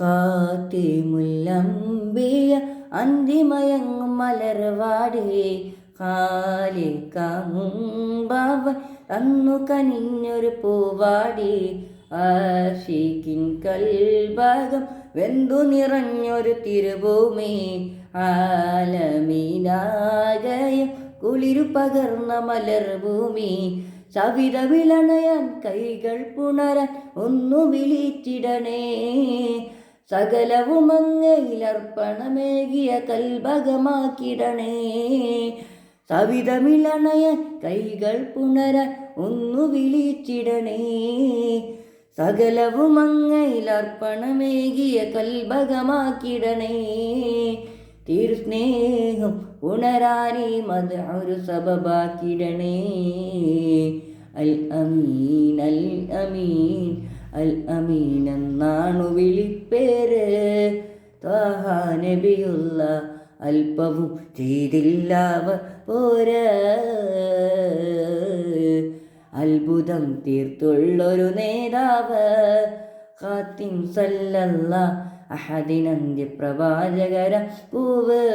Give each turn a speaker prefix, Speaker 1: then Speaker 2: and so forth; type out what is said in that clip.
Speaker 1: ഹാത്തിമുല്ലംബിയ അന്തിമയങ്ങും മലർവാടി ഹാലിക്കാമുമ്പാവ തന്നു കനിഞ്ഞൊരു പൂവാടി. ആഷിക്കിൻ കൽഭാഗം വെന്തു നിറഞ്ഞൊരു തിരുഭൂമി. ആലമീനാകയം കുളിരു പകർന്ന മലർഭൂമി. സവിത വിളണയാൻ കൈകൾ പുണരാൻ ഒന്നു വിളിച്ചിടണേ. സകലവും അങ്ങയിലർപ്പണമേകിയ കൽഭകമാക്കിടണേ. സവിതമിളണയാൻ കൈകൾ പുണര ഒന്നു വിളിച്ചിടണേ. സകലവും അങ്ങയിലർപ്പണമേകിയ കൽഭകമാക്കിടണേ. തീർസ്നേഹം ഉണരാനീ മത ഒരു സബബാക്കിടണേ. അൽ അമീൻ അൽ അമീൻ. അൽ അമീനെന്നാണു വിളിപ്പേര്. ത്വാഹാനബിയുള്ള അല്പവും ചെയ്തില്ലാവ പോര. അത്ഭുതം തീർത്തുള്ളൊരു നേതാവ്. ഖാത്തിം സല്ലല്ല അഹദിനന്ത്യ പ്രവാചകര പൂവ്.